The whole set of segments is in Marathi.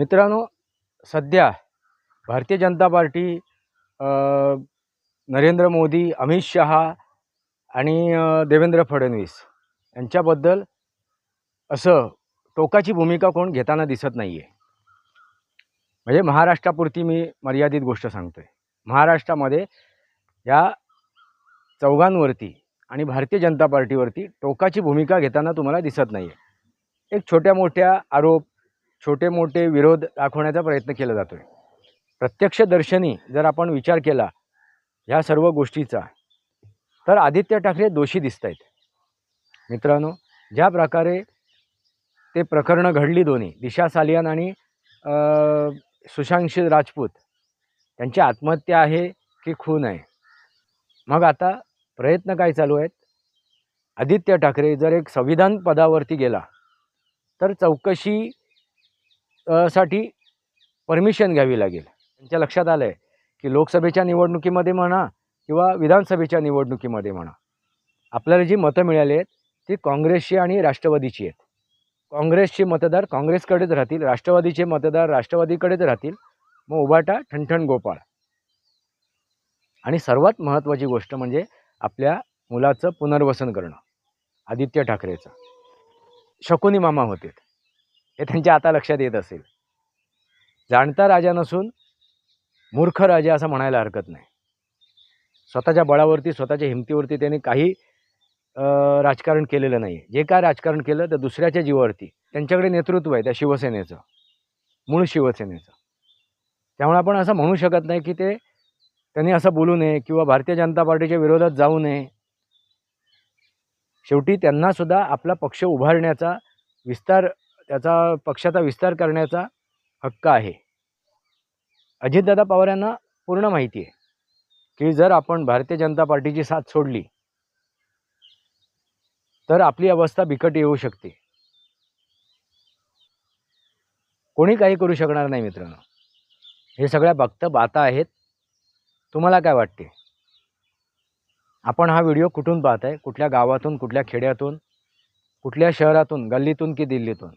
मित्रांनो सध्या भारतीय जनता पार्टी नरेंद्र मोदी अमित शहा आणि देवेंद्र फडणवीस यांच्याबद्दल असं टोकाची भूमिका कोण घेताना दिसत नाही आहे म्हणजे महाराष्ट्रापुरती मी मर्यादित गोष्ट सांगतो आहे महाराष्ट्रामध्ये या चौघांवरती आणि भारतीय जनता पार्टीवरती टोकाची भूमिका घेताना तुम्हाला दिसत नाही आहे एक छोट्या मोठ्या आरोप छोटे मोठे विरोध दाखवण्याचा प्रयत्न केला जातो आहे प्रत्यक्षदर्शनी जर आपण विचार केला ह्या सर्व गोष्टीचा तर आदित्य ठाकरे दोषी दिसत आहेत मित्रांनो ज्या प्रकारे ते प्रकरणं घडली दोन्ही दिशा सालियान आणि अ, राजपूत त्यांची आत्महत्या आहे की खून आहे? मग आता प्रयत्न काय चालू आहेत? आदित्य ठाकरे जर एक संविधान पदावरती गेला तर चौकशी साठी परमिशन घ्यावी लागेल. त्यांच्या लक्षात आलं आहे की लोकसभेच्या निवडणुकीमध्ये म्हणा किंवा विधानसभेच्या निवडणुकीमध्ये म्हणा आपल्याला जी मतं मिळाली आहेत ती काँग्रेसची आणि राष्ट्रवादीची आहेत. काँग्रेसचे मतदार काँग्रेसकडेच राहतील राष्ट्रवादीचे मतदार राष्ट्रवादीकडेच राहतील मग उभाटा ठणठण गोपाळ. आणि सर्वात महत्त्वाची गोष्ट म्हणजे आपल्या मुलाचं पुनर्वसन करणं आदित्य ठाकरेचं. शकुनी मामा होते. हे त्यांच्या आता लक्षात येत असेल. जाणता राजा नसून मूर्ख राजा असं म्हणायला हरकत नाही. स्वतःच्या बळावरती स्वतःच्या हिमतीवरती त्यांनी काही राजकारण केलेलं नाही जे काय राजकारण केलं तर दुसऱ्याच्या जीवावरती. त्यांच्याकडे नेतृत्व आहे त्या शिवसेनेचं. मूळ शिवसेनेचं. त्यामुळे आपण असं म्हणू शकत नाही की ते त्यांनी असं बोलू नये किंवा भारतीय जनता पार्टीच्या विरोधात जाऊ नये. शेवटी त्यांनासुद्धा आपला पक्ष उभारण्याचा विस्तार त्याचा पक्षाचा विस्तार करण्याचा हक्क आहे. अजितदादा पवार यांना पूर्ण माहिती आहे की जर आपण भारतीय जनता पार्टीची साथ सोडली तर आपली अवस्था बिकट येऊ शकते. कोणी काही करू शकणार नाही मित्रांनो. हे सगळ्या भक्त बाता आहेत. तुम्हाला काय वाटते? आपण हा व्हिडिओ कुठून पाहताय? कुठल्या गावातून कुठल्या खेड्यातून कुठल्या शहरातून गल्लीतून की दिल्लीतून?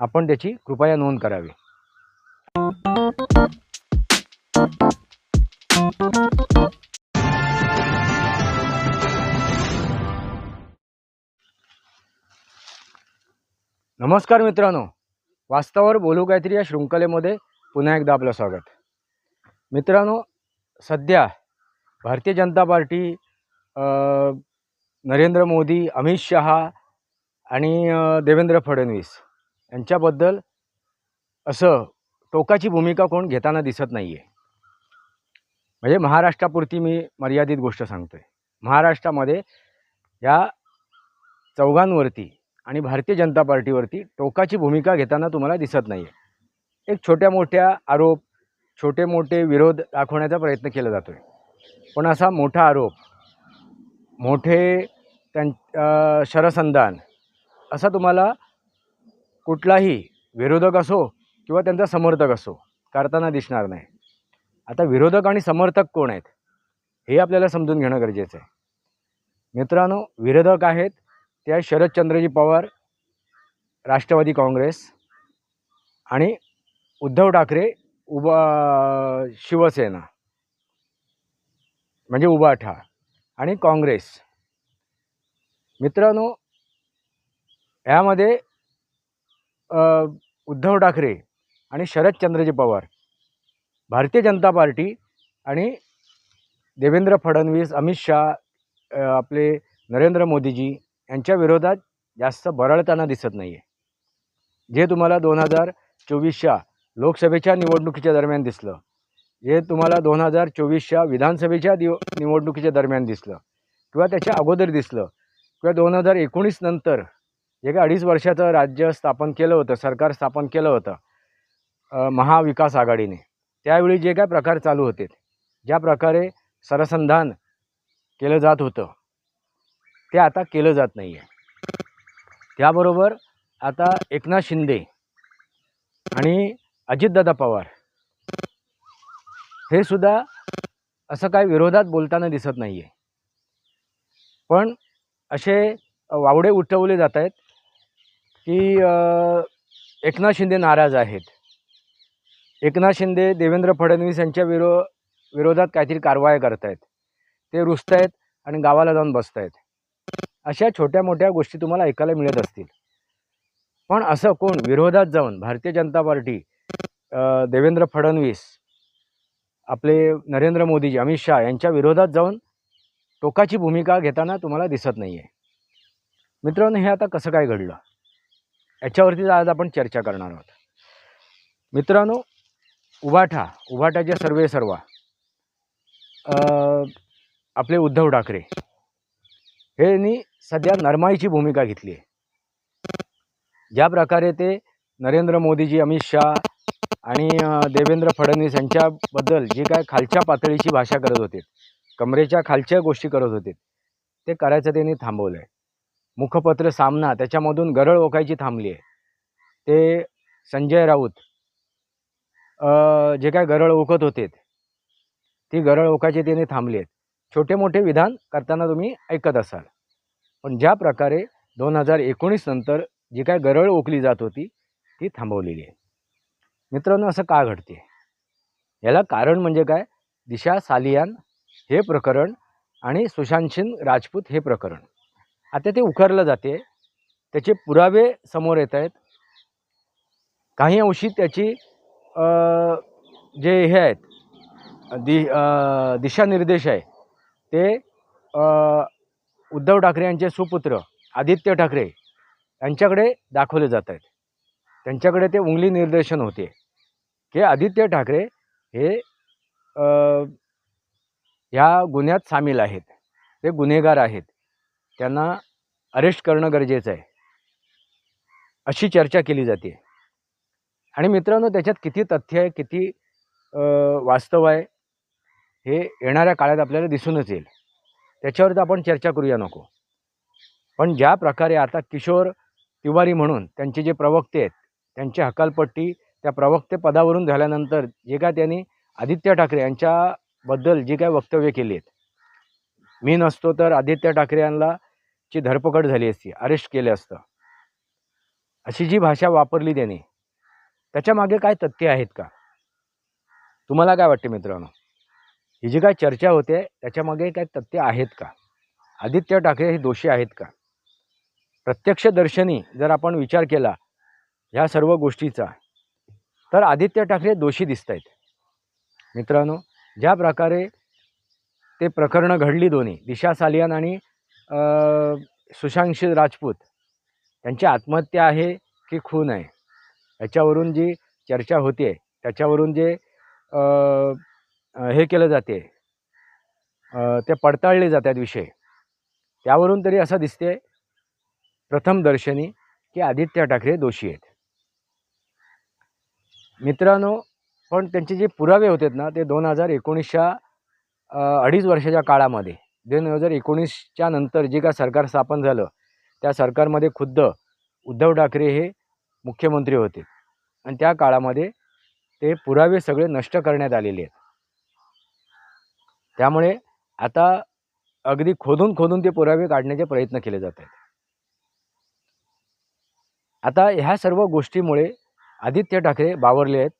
आपण त्याची कृपया नोंद करावी. नमस्कार मित्रांनो. वास्तवावर बोलू काहीतरी या शृंखलेमध्ये पुन्हा एकदा आपलं स्वागत. मित्रांनो सध्या भारतीय जनता पार्टी नरेंद्र मोदी अमित शहा आणि देवेंद्र फडणवीस यांच्याबद्दल असं टोकाची भूमिका कोण घेताना दिसत नाही आहे म्हणजे महाराष्ट्रापुरती मी मर्यादित गोष्ट सांगतो आहे महाराष्ट्रामध्ये या चौघांवरती आणि भारतीय जनता पार्टीवरती टोकाची भूमिका घेताना तुम्हाला दिसत नाही आहे एक छोट्या मोठ्या आरोप छोटे मोठे विरोध दाखवण्याचा प्रयत्न केला जातो आहे पण असा मोठा आरोप मोठे त्यां शरसंधान असा तुम्हाला कुठलाही विरोधक असो किंवा त्यांचा समर्थक असो करताना दिसणार नाही. आता विरोधक आणि समर्थक कोण आहेत हे आपल्याला समजून घेणं गरजेचं आहे. मित्रांनो विरोधक आहेत ते आहेत शरदचंद्रजी पवार राष्ट्रवादी काँग्रेस आणि उद्धव ठाकरे उबा शिवसेना म्हणजे उबाठा आणि काँग्रेस. मित्रांनो ह्यामध्ये उद्धव ठाकरे आणि शरदचंद्रजी पवार. भारतीय जनता पार्टी आणि देवेंद्र फडणवीस अमित शहा आपले नरेंद्र मोदीजी यांच्या विरोधात जास्त बरळताना दिसत नाही आहे जे तुम्हाला दोन हजार चोवीसच्या लोकसभेच्या निवडणुकीच्या दरम्यान दिसलं जे तुम्हाला दोन हजार चोवीसच्या विधानसभेच्या दिव निवडणुकीच्या दरम्यान दिसलं किंवा त्याच्या अगोदर दिसलं किंवा दोन हजार एकोणीस नंतर जे काही अडीच वर्षाचं राज्य स्थापन केलं होतं सरकार स्थापन केलं होतं महाविकास आघाडीने. त्यावेळी जे काय प्रकार चालू होते ज्या प्रकारे सरसंधान केलं जात होतं ते आता केलं जात नाही आहे त्याबरोबर आता एकनाथ शिंदे आणि अजितदादा पवार हे सुद्धा असं काय विरोधात बोलताना दिसत नाही आहे पण असे वावडे उठवले जात आहेत की एकनाथ शिंदे नाराज आहेत. एकनाथ शिंदे देवेंद्र फडणवीस यांच्या विरो विरोधात काहीतरी कारवाया करत आहेत ते रुसत आहेत आणि गावाला जाऊन बसत आहेत अशा छोट्या मोठ्या गोष्टी तुम्हाला ऐकायला मिळत असतील. पण असं कोण? विरोधात जाऊन भारतीय जनता पार्टी देवेंद्र फडणवीस आपले नरेंद्र मोदीजी अमित शहा यांच्या विरोधात जाऊन टोकाची भूमिका घेताना तुम्हाला दिसत नाही आहे मित्रांनो हे आता कसं काय घडलं? याच्यावरतीच आज आपण चर्चा करणार आहोत. मित्रांनो उभाठा उभाटाचे सर्वे सर्वा. आपले उद्धव ठाकरे. हे सध्या नरमाईची भूमिका घेतली आहे. ज्या प्रकारे ते नरेंद्र मोदीजी अमित शहा आणि देवेंद्र फडणवीस यांच्याबद्दल जी काय खालच्या पातळीची भाषा करत होते कमरेच्या खालच्या गोष्टी करत होते ते करायचं त्यांनी थांबवलं आहे मुखपत्र सामना त्याच्यामधून गरळ ओकायची थांबली आहे. ते संजय राऊत जे काय गरळ ओकत होते ती गरळ ओकायची त्यांनी थांबली आहेत. छोटे मोठे विधान करताना तुम्ही ऐकत असाल. पण ज्या प्रकारे दोन हजार एकोणीस नंतर जी काय गरळ ओकली जात होती ती थांबवलेली आहे. मित्रांनो असं का घडते? याला कारण म्हणजे काय? दिशा सालियान हे प्रकरण आणि सुशांत सिंग राजपूत हे प्रकरण. आता ते उखरलं जाते. त्याचे पुरावे समोर येत आहेत. काही अंशी त्याची जे हे आहेत दि दिशानिर्देश आहे. ते उद्धव ठाकरे यांचे सुपुत्र आदित्य ठाकरे यांच्याकडे दाखवले जात आहेत. त्यांच्याकडे ते उंगली निर्देशन होते. की आदित्य ठाकरे हे ह्या गुन्ह्यात सामील आहेत. ते गुन्हेगार आहेत. त्यांना अरेस्ट करणं गरजेचं आहे. अशी चर्चा केली जाते. आणि मित्रांनो त्याच्यात किती तथ्य आहे किती वास्तव आहे हे येणाऱ्या काळात आपल्याला दिसूनच येईल. त्याच्यावर तर आपण चर्चा करूया नको. पण ज्या प्रकारे आता किशोर तिवारी म्हणून त्यांचे जे प्रवक्ते आहेत त्यांची हकालपट्टी त्या प्रवक्ते पदावरून झाल्यानंतर जे काय त्यांनी आदित्य ठाकरे यांच्याबद्दल जी काय वक्तव्य केली आहेत मी नसतो तर आदित्य ठाकरे यांना ची धरपकड झाली असती अरेस्ट केलं असतं. अशी जी भाषा वापरली त्याने त्याच्यामागे काय तथ्य आहेत का? तुम्हाला काय वाटते मित्रांनो? ही जी काय चर्चा होते त्याच्यामागे काय तथ्य आहेत का? आदित्य ठाकरे हे दोषी आहेत का? प्रत्यक्षदर्शनी जर आपण विचार केला ह्या सर्व गोष्टीचा तर आदित्य ठाकरे दोषी दिसत आहेत. मित्रांनो ज्या प्रकारे ते प्रकरणं घडली दोन्ही दिशा सालियान आणि सुशांत राजपूत. त्यांची आत्महत्या आहे की खून आहे? याच्यावरून जी चर्चा होते त्याच्यावरून जे हे केलं जाते ते पडताळले जातात विषय. त्यावरून तरी असं दिसते प्रथम दर्शनी की आदित्य ठाकरे दोषी आहेत. मित्रांनो पण त्यांचे जे पुरावे होते ना ते दोन हजार एकोणीसच्या अडीच वर्षाच्या काळामध्ये दोन हजार एकोणीसच्या नंतर जे काय सरकार स्थापन झालं त्या सरकारमध्ये खुद्द उद्धव ठाकरे हे मुख्यमंत्री होते. आणि त्या काळामध्ये ते पुरावे सगळे नष्ट करण्यात आलेले आहेत. त्यामुळे आता अगदी खोदून खोदून ते पुरावे काढण्याचे प्रयत्न केले जात आहेत. आता ह्या सर्व गोष्टीमुळे आदित्य ठाकरे बावरले आहेत.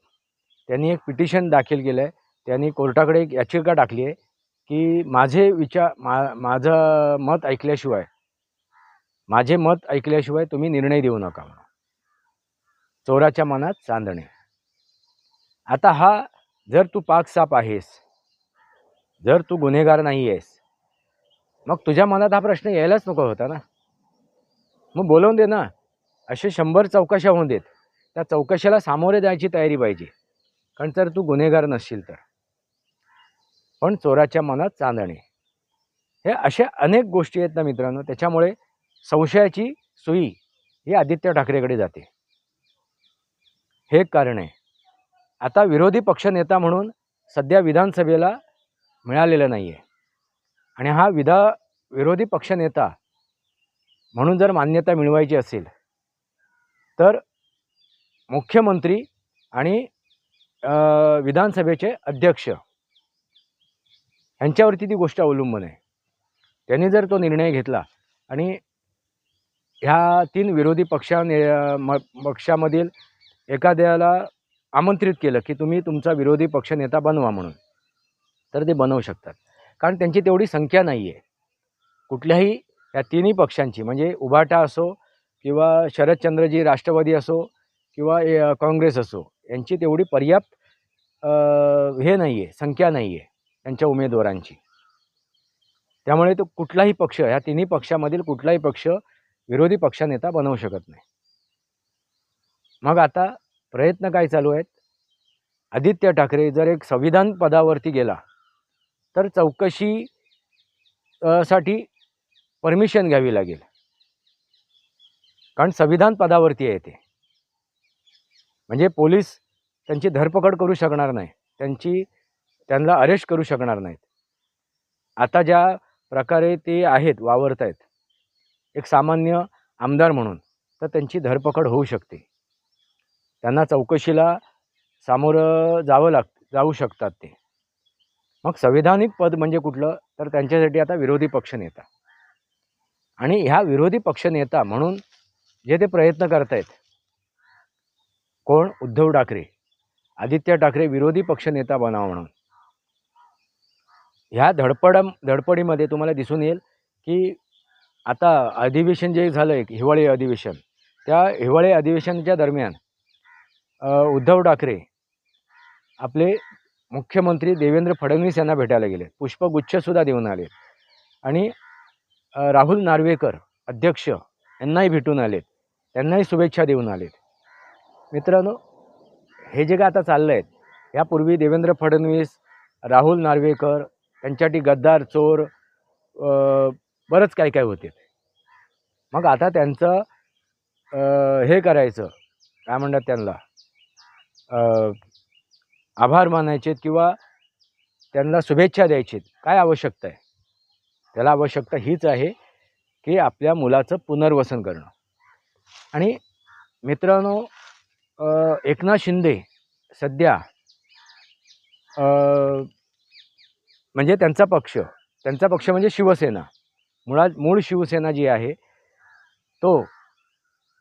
त्यांनी एक पिटिशन दाखल केलं आहे त्यांनी कोर्टाकडे एक याचिका टाकली आहे. की माझे विचार मा माझं मत ऐकल्याशिवाय माझे मत ऐकल्याशिवाय तुम्ही निर्णय देऊ नका म्हणून. चोराच्या मनात चांदणे. आता हा जर तू पाकसाप आहेस जर तू गुन्हेगार नाही आहेस मग तुझ्या मनात हा प्रश्न यायलाच नको होता ना? मग बोलवून दे ना असे शंभर चौकशा होऊन देत. त्या चौकशाला सामोरे जायची तयारी पाहिजे. कारण जर तू गुन्हेगार नसशील तर. पण चोराच्या मनात चांदणे. हे अशा अनेक गोष्टी आहेत ना मित्रांनो त्याच्यामुळे संशयाची सुई ही आदित्य ठाकरेकडे जाते. हे कारण. आहे आता विरोधी पक्षनेता म्हणून सध्या विधानसभेला मिळालेलं नाही आहे आणि हा विधा विरोधी पक्षनेता म्हणून जर मान्यता मिळवायची असेल तर मुख्यमंत्री आणि विधानसभेचे अध्यक्ष ह्यांच्यावरती ती गोष्ट अवलंबून आहे. त्यांनी जर तो निर्णय घेतला आणि ह्या तीन विरोधी पक्षा म पक्षामधील एखाद्याला आमंत्रित केलं की तुम्ही तुमचा विरोधी पक्ष नेता बनवा म्हणून तर ते बनवू शकतात. कारण त्यांची तेवढी संख्या नाही आहे कुठल्याही या तिन्ही पक्षांची म्हणजे उभाटा असो किंवा शरदचंद्रजी राष्ट्रवादी असो किंवा काँग्रेस असो यांची तेवढी पर्याप्त हे नाही आहे संख्या नाही आहे त्यांच्या उमेदवारांची. त्यामुळे तो कुठलाही पक्ष ह्या तिन्ही पक्षामधील कुठलाही पक्ष विरोधी पक्षनेता बनवू शकत नाही. मग आता प्रयत्न काय चालू आहेत? आदित्य ठाकरे जर एक संविधान पदावरती गेला तर चौकशी साठी परमिशन घ्यावी लागेल. कारण संविधान पदावरती आहे ते. म्हणजे पोलीस त्यांची धरपकड करू शकणार नाही. त्यांची त्यांना अरेस्ट करू शकणार नाहीत. आता ज्या प्रकारे ते आहेत वावरत आहेत एक सामान्य आमदार म्हणून तर त्यांची धरपकड होऊ शकते. त्यांना चौकशीला सामोरं जावं लाग जाऊ शकतात ते. मग संविधानिक पद म्हणजे कुठलं? तर त्यांच्यासाठी आता विरोधी पक्षनेता आणि ह्या विरोधी पक्षनेता म्हणून जे ते प्रयत्न करतायत कोण? उद्धव ठाकरे आदित्य ठाकरे विरोधी पक्षनेता बनावा म्हणून. ह्या धडपड धडपडीमध्ये तुम्हाला दिसून येईल की आता अधिवेशन जे झालं आहे हिवाळी अधिवेशन त्या हिवाळी अधिवेशनाच्या दरम्यान उद्धव ठाकरे आपले मुख्यमंत्री देवेंद्र फडणवीस यांना भेटायला गेले पुष्पगुच्छसुद्धा देऊन आले आणि राहुल नार्वेकर अध्यक्ष यांनाही भेटून आलेत. त्यांनाही शुभेच्छा देऊन आलेत. मित्रांनो हे जे काय आता चाललं आहे यापूर्वी देवेंद्र फडणवीस राहुल नार्वेकर त्यांच्यासाठी गद्दार चोर बरंच काय काय होते. मग आता त्यांचं हे करायचं. काय म्हणतात त्यांना? आभार मानायचेत किंवा त्यांना शुभेच्छा द्यायचेत काय आवश्यकता आहे? त्याला आवश्यकता हीच आहे की आपल्या मुलाचं पुनर्वसन करणं. आणि मित्रांनो एकनाथ शिंदे सध्या म्हणजे त्यांचा पक्ष. त्यांचा पक्ष म्हणजे शिवसेना. मुळात मूळ शिवसेना जी आहे तो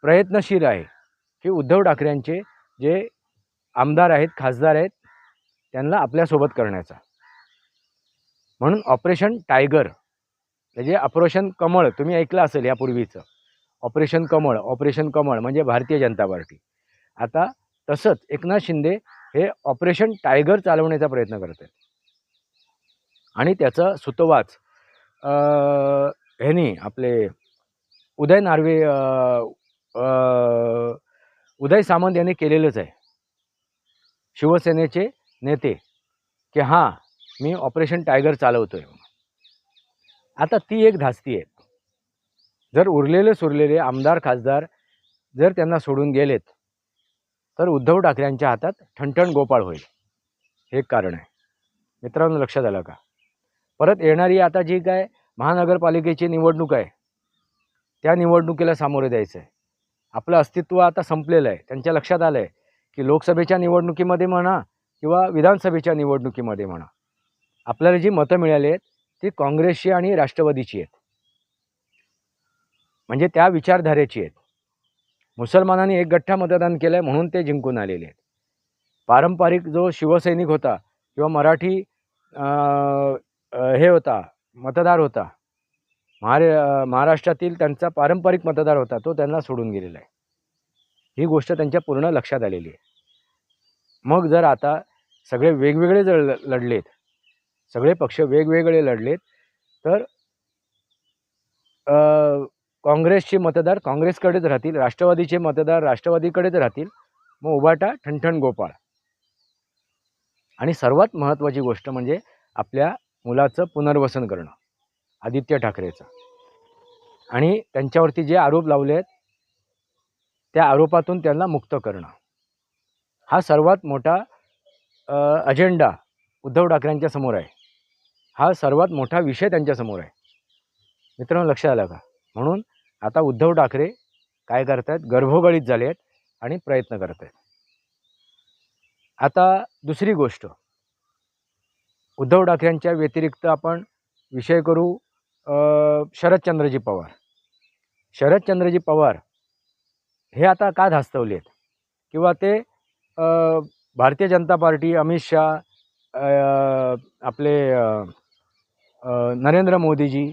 प्रयत्नशील आहे की उद्धव ठाकरेंचे जे आमदार आहेत खासदार आहेत त्यांना आपल्यासोबत करण्याचा. म्हणून ऑपरेशन टायगर म्हणजे ऑपरेशन कमळ तुम्ही ऐकलं असेल यापूर्वीचं. ऑपरेशन कमळ ऑपरेशन कमळ म्हणजे भारतीय जनता पार्टी. आता तसंच एकनाथ शिंदे हे ऑपरेशन टायगर चालवण्याचा प्रयत्न करत आहेत. आणि त्याचा सुतवाच. ह्यानी आपले उदय नार्वे उदय सामंत यांनी केलेलंच आहे. शिवसेनेचे नेते की हां मी ऑपरेशन टायगर चालवतो आहे आता ती एक धास्ती आहे. जर उरलेले सुरलेले आमदार खासदार जर त्यांना सोडून गेलेत तर उद्धव ठाकरेंच्या हातात ठणठण गोपाळ होईल. हे एक कारण आहे. मित्रांनो लक्षात आलं का? परत येणारी आता जी काय महानगरपालिकेची निवडणूक आहे त्या निवडणुकीला सामोरे द्यायचं आहे आपलं अस्तित्व आता संपलेलं आहे. त्यांच्या लक्षात आलं आहे की लोकसभेच्या निवडणुकीमध्ये म्हणा किंवा विधानसभेच्या निवडणुकीमध्ये म्हणा आपल्याला जी मतं मिळाली आहेत ती काँग्रेसची आणि राष्ट्रवादीची आहेत. म्हणजे त्या विचारधारेची आहेत. मुसलमानांनी एक गठ्ठा मतदान केलं आहे म्हणून ते जिंकून आलेले आहेत. पारंपरिक जो शिवसैनिक होता किंवा मराठी हे होता मतदार होता. महारा महाराष्ट्रातील त्यांचा पारंपरिक मतदार होता तो त्यांना सोडून गेलेला आहे. ही गोष्ट त्यांच्या पूर्ण लक्षात आलेली आहे. मग जर आता सगळे वेगवेगळे जर ल- लढलेत सगळे पक्ष वेगवेगळे लढलेत तर काँग्रेसचे मतदार काँग्रेसकडेच राहतील राष्ट्रवादीचे मतदार राष्ट्रवादीकडेच राहतील मग उबाटा ठणठण गोपाळ. आणि सर्वात महत्त्वाची गोष्ट म्हणजे आपल्या मुलाचं पुनर्वसन करणं आदित्य ठाकरेचं. आणि त्यांच्यावरती जे आरोप लावले आहेत त्या आरोपातून त्यांना मुक्त करणं. हा सर्वात मोठा अजेंडा उद्धव ठाकरेंच्या समोर आहे. हा सर्वात मोठा विषय त्यांच्यासमोर आहे. मित्रांनो लक्षात आलं का? म्हणून आता उद्धव ठाकरे काय करत आहेत गर्भोगळीत झाले आहेत आणि प्रयत्न करत आहेत आता दुसरी गोष्ट. उद्धव ठाकरेंच्या व्यतिरिक्त आपण विषय करू शरदचंद्रजी पवार. शरदचंद्रजी पवार हे आता का धास्तवले आहेत किंवा ते भारतीय जनता पार्टी अमित शहा आपले नरेंद्र मोदीजी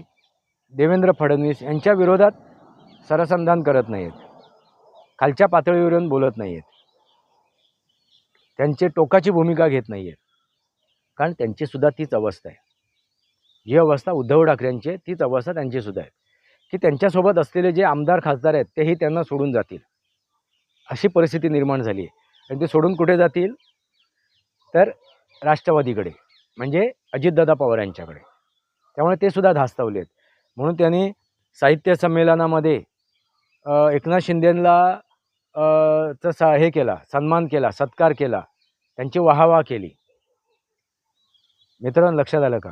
देवेंद्र फडणवीस यांच्या विरोधात सरसंधान करत नाही आहेत खालच्या पातळीवरून बोलत नाही आहेत त्यांचे टोकाची भूमिका घेत नाही आहेत कारण त्यांची सुद्धा तीच अवस्था आहे. जी अवस्था उद्धव ठाकरेंची तीच अवस्था त्यांची सुद्धा आहे. की त्यांच्यासोबत असलेले जे आमदार खासदार आहेत तेही त्यांना सोडून जातील. अशी परिस्थिती निर्माण झाली आहे. आणि ते सोडून कुठे जातील? तर राष्ट्रवादीकडे म्हणजे अजितदादा पवार यांच्याकडे. त्यामुळे ते सुद्धा धास्तावले आहेत. म्हणून त्यांनी साहित्य संमेलनामध्ये एकनाथ शिंदेंना अ, चं सा हे केला सन्मान केला सत्कार केला त्यांची वाहवा केली. मित्रांनो लक्षात आलं का?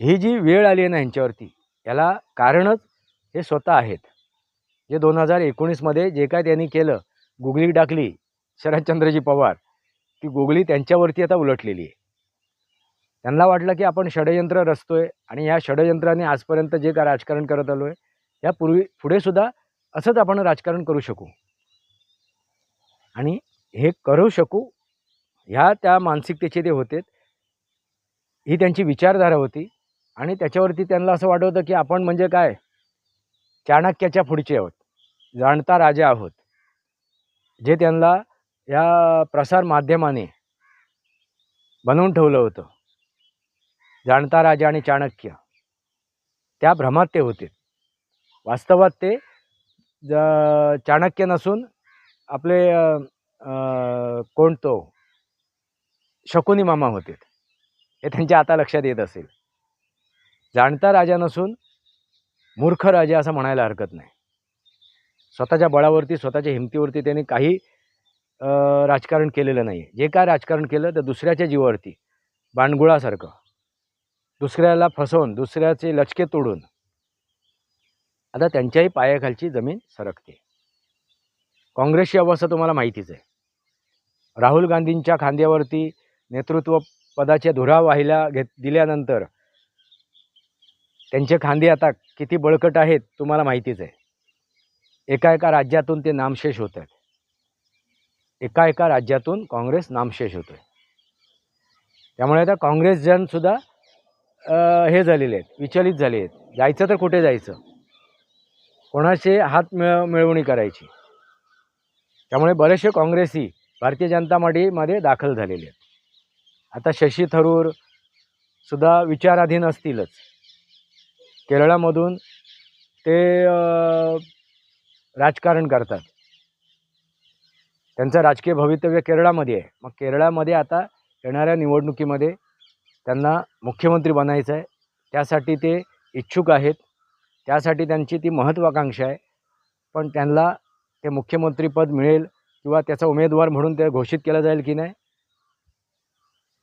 ही जी वेळ आली आहे ना ह्यांच्यावरती याला कारणच हे स्वतः आहेत. जे दोन हजार एकोणीसमध्ये जे काय त्यांनी केलं गुगली टाकली शरदचंद्रजी पवार ती गुगली त्यांच्यावरती आता उलटलेली आहे. त्यांना वाटलं की आपण षडयंत्र रचतोय आणि या षडयंत्राने आजपर्यंत जे काय राजकारण करत आलो आहे यापूर्वी पुढे सुद्धा असंच आपण राजकारण करू शकू. आणि हे करू शकू ह्या त्या मानसिकतेचे ते होते ही त्यांची विचारधारा होती आणि त्याच्यावरती त्यांना असं वाटत होतं की आपण म्हणजे काय? चाणक्याच्या पुढचे आहोत जाणता राजा आहोत. जे त्यांना या प्रसार माध्यमाने बनवून ठेवलं होतं. जाणता राजा आणि चाणक्य. त्या भ्रमात ते होते. वास्तवात ते ज चाणक्य नसून आपले कोण तो? शकुनी मामा होते. हे त्यांच्या आता लक्षात येत असेल. जाणता राजा नसून मूर्ख राजा असं म्हणायला हरकत नाही. स्वतःच्या बळावरती स्वतःच्या हिमतीवरती त्यांनी काही राजकारण केलेलं नाही आहे जे काय राजकारण केलं तर दुसऱ्याच्या जीवावरती बाणगुळासारखं. दुसऱ्याला फसवून दुसऱ्याचे लचके तोडून. आता त्यांच्याही पायाखालची जमीन सरकते. काँग्रेसची अवस्था तुम्हाला माहितीच आहे. राहुल गांधींच्या खांद्यावरती नेतृत्व पदाच्या धुरा वाहिल्या घेत दिल्यानंतर त्यांचे खांदे आता किती बळकट आहेत तुम्हाला माहितीच आहे. एका एका राज्यातून ते नामशेष होत आहेत. एका एका राज्यातून काँग्रेस नामशेष होतो आहे. त्यामुळे आता काँग्रेसजनसुद्धा अ, हे झालेले आहेत विचलित झाले आहेत. जायचं तर कुठे जायचं? कोणाचे हात मिळ मिळवणी करायची? त्यामुळे बरेचसे काँग्रेसी भारतीय जनता पार्टीमध्ये दाखल झालेले आहेत. आता शशी थरूर सुद्धा विचाराधीन असतीलच. केरळामधून ते राजकारण करतात. त्यांचं राजकीय भवितव्य केरळामध्ये आहे. मग केरळामध्ये आता येणाऱ्या निवडणुकीमध्ये त्यांना मुख्यमंत्री बनायचं आहे. त्यासाठी ते इच्छुक आहेत. त्यासाठी त्यांची ती महत्त्वाकांक्षा आहे. पण त्यांना ते मुख्यमंत्रीपद मिळेल किंवा त्याचा उमेदवार म्हणून ते घोषित केलं जाईल की नाही?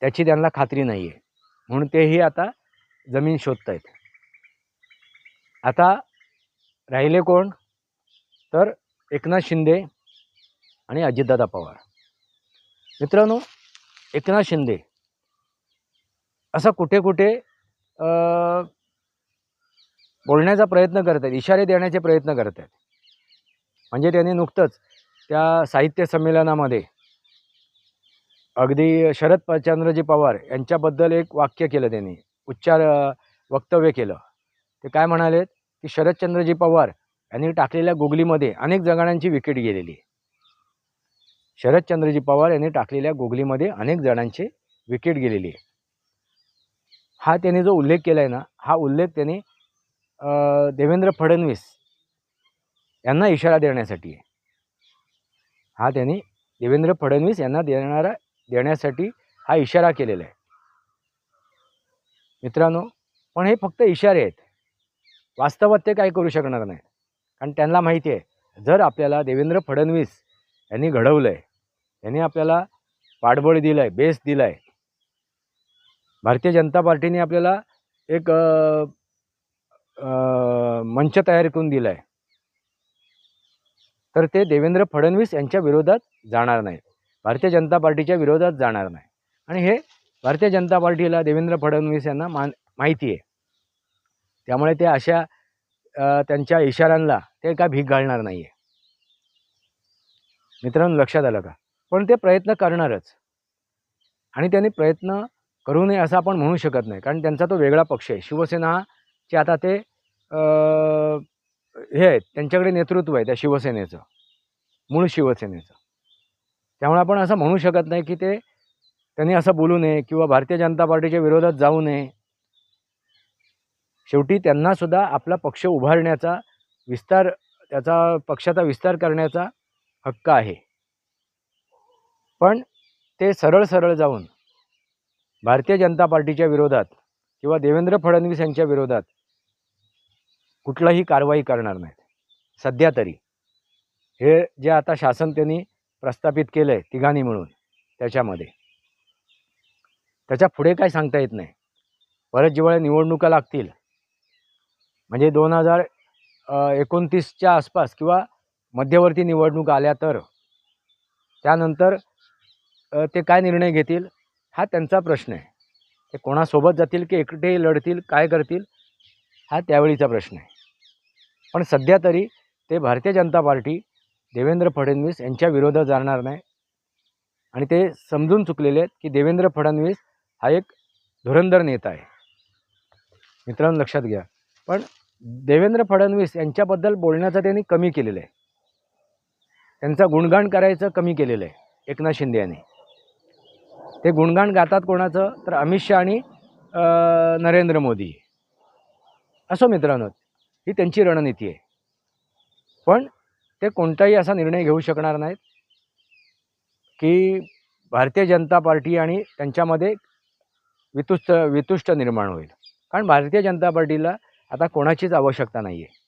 त्याची त्यांना खात्री नाही आहे म्हणून तेही आता जमीन शोधत आहेत आता राहिले कोण? तर एकनाथ शिंदे आणि अजितदादा पवार. मित्रांनो एकनाथ शिंदे असं कुठे कुठे बोलण्याचा प्रयत्न करत आहेत इशारे देण्याचे प्रयत्न करत आहेत म्हणजे त्यांनी नुकतंच त्या साहित्य संमेलनामध्ये अगदी शरद चंद्रजी पवार यांच्याबद्दल एक वाक्य केलं त्यांनी उच्चार वक्तव्य केलं. ते काय म्हणालेत? की शरदचंद्रजी पवार यांनी टाकलेल्या गुगलीमध्ये अनेक जणांची विकेट गेलेली. आहे शरदचंद्रजी पवार यांनी टाकलेल्या गुगलीमध्ये अनेक जणांची विकेट गेलेली. आहे हा त्यांनी जो उल्लेख केला आहे ना हा उल्लेख त्यांनी देवेंद्र फडणवीस यांना इशारा देण्यासाठी. आहे हा त्यांनी देवेंद्र फडणवीस यांना देणारा देण्यासाठी हा इशारा केलेला आहे. मित्रांनो पण हे फक्त इशारे आहेत. वास्तवात ते काय करू शकणार नाही कारण त्यांना माहिती आहे जर आपल्याला देवेंद्र फडणवीस यांनी घडवलं आहे यांनी आपल्याला पाठबळ दिलं आहे बेस दिला आहे भारतीय जनता पार्टीने आपल्याला एक आ, आ, मंच तयार करून दिला आहे तर ते देवेंद्र फडणवीस यांच्या विरोधात जाणार नाहीत. भारतीय जनता पार्टीच्या विरोधात जाणार नाही. आणि हे भारतीय जनता पार्टीला देवेंद्र फडणवीस यांना मान माहिती आहे. त्यामुळे ते अशा त्यांच्या इशाऱ्यांना ते काय भीक घालणार नाही आहे मित्रांनो लक्षात आलं का? पण ते प्रयत्न करणारच. आणि त्यांनी प्रयत्न करू नये असं आपण म्हणू शकत नाही. कारण त्यांचा तो वेगळा पक्ष आहे. शिवसेनाचे आता ते हे आहेत. त्यांच्याकडे नेतृत्व आहे त्या शिवसेनेचं. मूळ शिवसेनेचं. त्यामुळे आपण असं म्हणू शकत नाही की ते त्यांनी असं बोलू नये किंवा भारतीय जनता पार्टीच्या विरोधात जाऊ नये. शेवटी त्यांनासुद्धा आपला पक्ष उभारण्याचा विस्तार त्याचा पक्षाचा विस्तार करण्याचा हक्क आहे. पण ते सरळ सरळ जाऊन भारतीय जनता पार्टीच्या विरोधात किंवा देवेंद्र फडणवीस यांच्या विरोधात कुठलाही कारवाई करणार नाहीत. सध्या तरी. हे जे आता शासन त्यांनी प्रस्थापित केलं आहे तिघांनी मिळून त्याच्यामध्ये. त्याच्या पुढे काय सांगता येत नाही. परत जेव्हा निवडणुका लागतील म्हणजे दोन हजार एकोणतीसच्या आसपास किंवा मध्यवर्ती निवडणूक आल्या तर त्यानंतर ते काय निर्णय घेतील हा त्यांचा प्रश्न आहे. ते कोणासोबत जातील की एकटे लढतील काय करतील हा त्यावेळीचा प्रश्न आहे. पण सध्या तरी ते भारतीय जनता पार्टी देवेंद्र फडणवीस यांच्या विरोधात जाणार नाही. आणि ते समजून चुकलेले आहेत की देवेंद्र फडणवीस हा एक धुरंधर नेता आहे. मित्रांनो लक्षात घ्या. पण देवेंद्र फडणवीस यांच्याबद्दल बोलण्याचं त्यांनी कमी केलेलं आहे. त्यांचं गुणगान करायचं कमी केलेलं आहे एकनाथ शिंदे यांनी. ते गुणगान गातात कोणाचं? तर अमित शहा आणि नरेंद्र मोदी. असो मित्रांनो ही त्यांची रणनीती आहे. पण ते कोणताही असा निर्णय घेऊ शकणार नाहीत की भारतीय जनता पार्टी आणि त्यांच्यामध्ये वितुष्ट वितुष्ट निर्माण होईल. कारण भारतीय जनता पार्टीला आता कोणाचीच आवश्यकता नाही आहे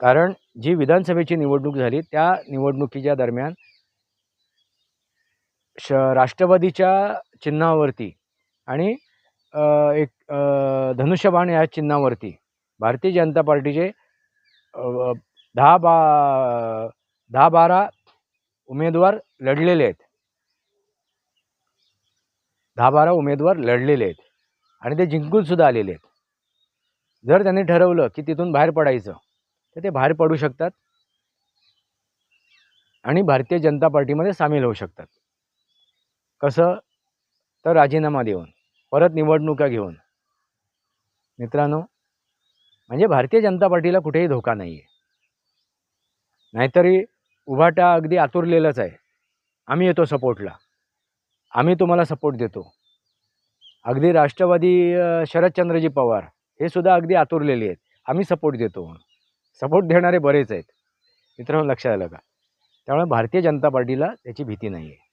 कारण जी विधानसभेची निवडणूक झाली त्या निवडणुकीच्या दरम्यान श राष्ट्रवादीच्या चिन्हावरती आणि एक धनुष्यबाण या चिन्हावरती भारतीय जनता पार्टीचे दहा बा दहा बारा उमेदवार लढलेले आहेत. दहा बारा उमेदवार लढलेले आहेत. आणि ते जिंकूनसुद्धा आलेले आहेत. जर त्यांनी ठरवलं की तिथून बाहेर पडायचं तर ते बाहेर पडू शकतात. आणि भारतीय जनता पार्टीमध्ये सामील होऊ शकतात. कसं? तर राजीनामा देऊन परत निवडणुका घेऊन. मित्रांनो म्हणजे भारतीय जनता पार्टीला कुठेही धोका नाही आहे नाहीतरी उभाटा अगदी आतुरलेलाच आहे. आम्ही येतो सपोर्टला. आम्ही तुम्हाला सपोर्ट देतो. अगदी राष्ट्रवादी शरदचंद्रजी पवार हे सुद्धा अगदी आतुरलेले आहेत. आम्ही सपोर्ट देतो सपोर्ट देणारे बरेच आहेत. मित्रांनो लक्षात आलं का? त्यामुळे भारतीय जनता पार्टीला त्याची भीती नाही आहे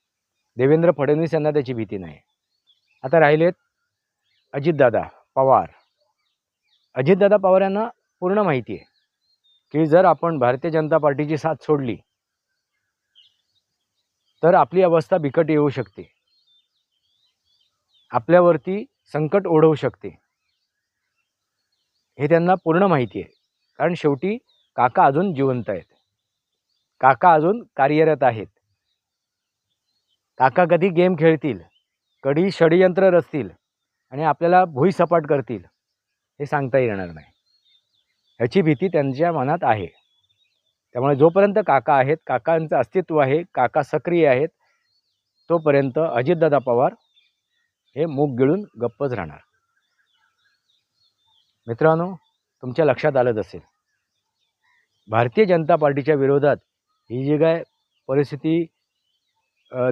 देवेंद्र फडणवीस यांना त्याची भीती नाही आता राहिलेत अजितदादा पवार. अजितदादा पवार यांना पूर्ण माहिती आहे. की जर आपण भारतीय जनता पार्टीची साथ सोडली तर आपली अवस्था बिकट येऊ शकते. आपल्यावरती संकट ओढवू शकते. हे त्यांना पूर्ण माहिती आहे. कारण शेवटी काका अजून जिवंत आहेत. काका अजून कार्यरत आहेत. काका कधी गेम खेळतील कधी षडयंत्र रचतील आणि आपल्याला भुईसपाट करतील हे सांगता येणार नाही. ह्याची भीती त्यांच्या मनात आहे. त्यामुळे जोपर्यंत काका आहेत काकांचं अस्तित्व आहे काका सक्रिय आहेत तोपर्यंत अजितदादा पवार हे मूग गिळून गप्पच राहणार. मित्रांनो तुमच्या लक्षात आलंच असेल. भारतीय जनता पार्टीच्या विरोधात ही जी काय परिस्थिती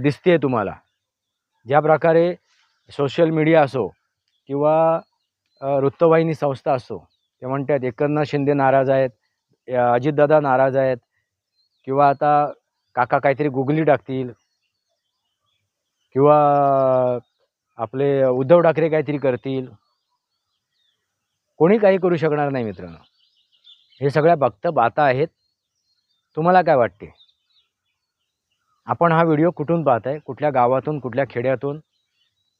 दिसते तुम्हाला ज्या प्रकारे सोशल मीडिया असो किंवा वृत्तवाहिनी संस्था असो ते म्हणतात एकनाथ शिंदे नाराज आहेत अजितदादा नाराज आहेत किंवा आता काका काहीतरी गुगली टाकतील किंवा आपले उद्धव ठाकरे काहीतरी करतील. कोणी काही करू शकणार नाही मित्रांनो. हे सगळ्या भक्त बाता आहेत. तुम्हाला काय वाटते? आपण हा व्हिडिओ कुठून पाहताय? कुठल्या गावातून कुठल्या खेड्यातून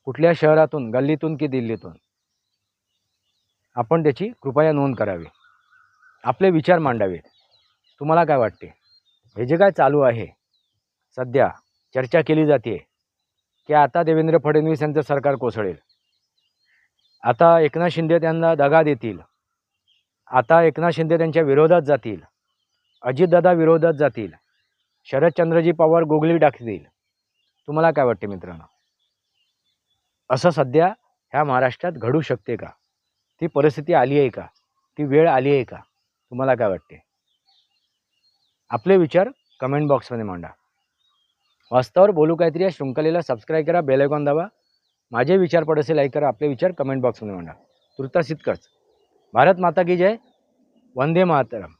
कुठल्या शहरातून गल्लीतून की दिल्लीतून? आपण त्याची कृपया नोंद करावी. आपले विचार मांडावेत तुम्हाला काय वाटते? हे जे काय चालू आहे सध्या चर्चा केली जाते की आता देवेंद्र फडणवीस यांचं सरकार कोसळेल. आता एकनाथ शिंदे त्यांना दगा देतील. आता एकनाथ शिंदे त्यांच्या विरोधात जातील. अजितदादा विरोधात जातील. शरदचंद्रजी पवार गोगली टाकतील. तुम्हाला काय वाटते मित्रांनो? असं सध्या ह्या महाराष्ट्रात घडू शकते का? ती परिस्थिती आली आहे का? ती वेळ आली आहे का? तुम्हाला काय वाटते? आपले विचार कमेंट बॉक्समध्ये मांडा. वास्तवावर बोलू काहीतरी या शृंखलेला सबस्क्राईब करा बेलायकॉन दाबा. माझे विचार पडसे लाईक करा. आपले विचार कमेंट बॉक्समध्ये मांडा. तुर्तास इतकंच भारत माता की जय. वंदे मातरम.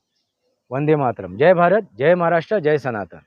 वंदे मातरम. जय भारत जय महाराष्ट्र जय सनातन.